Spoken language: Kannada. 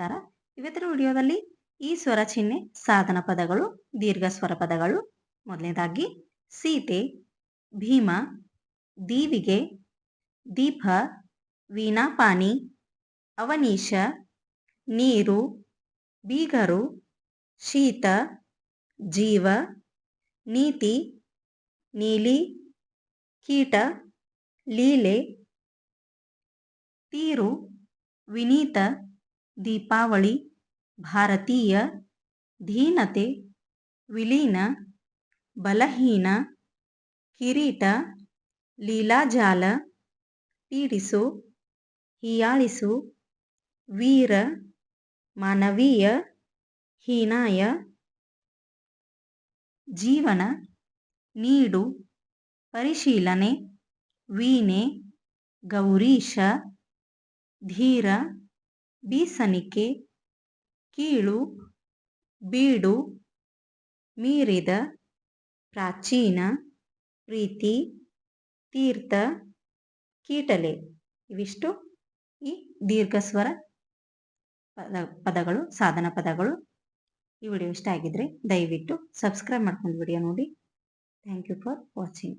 ನಮಸ್ಕಾರ. ಇವತ್ತಿನ ವಿಡಿಯೋದಲ್ಲಿ ಈ ಸ್ವರ ಚಿಹ್ನೆ ಸಾಧನ ಪದಗಳು, ದೀರ್ಘ ಸ್ವರ ಪದಗಳು. ಮೊದಲನೇದಾಗಿ, ಸೀತೆ, ಭೀಮ, ದೀವಿಗೆ, ದೀಪ, ವೀಣಾಪಾನಿ, ಅವನೀಶ, ನೀರು, ಬೀಗರು, ಶೀತ, ಜೀವ, ನೀತಿ, ನೀಲಿ, ಕೀಟ, ಲೀಲೆ, ತೀರು, ವಿನೀತ ದೀಪಾವಳಿ, ಭಾರತೀಯ ಧೀನತೆ ವಿಲೀನ, ಬಲಹೀನ, ಕಿರೀಟ, ಲೀಲಾಜಾಲ ಪೀಡಿಸು ಹೀಯಾಳಿಸು, ವೀರ, ಮಾನವೀಯ, ಹೀನಾಯ, ಜೀವನ, ನೀಡು, ಪರಿಶೀಲನೆ, ವೀಣೆ, ಗೌರೀಶ, ಧೀರ ಬೀಸಣಿಕೆ, ಕೀಳು, ಬೀಡು, ಮೀರಿದ, ಪ್ರಾಚೀನ, ಪ್ರೀತಿ, ತೀರ್ಥ, ಕೀಟಲೆ. ಇವಿಷ್ಟು ಈ ದೀರ್ಘ ಸ್ವರ ಪದ, ಪದಗಳು, ಸಾಧನ ಪದಗಳು. ಈ ವಿಡಿಯೋ ಇಷ್ಟ ಆಗಿದ್ರೆ ದಯವಿಟ್ಟು ಸಬ್ಸ್ಕ್ರೈಬ್ ಮಾಡ್ಕೊಂಡು ವಿಡಿಯೋ ನೋಡಿ. Thank you for watching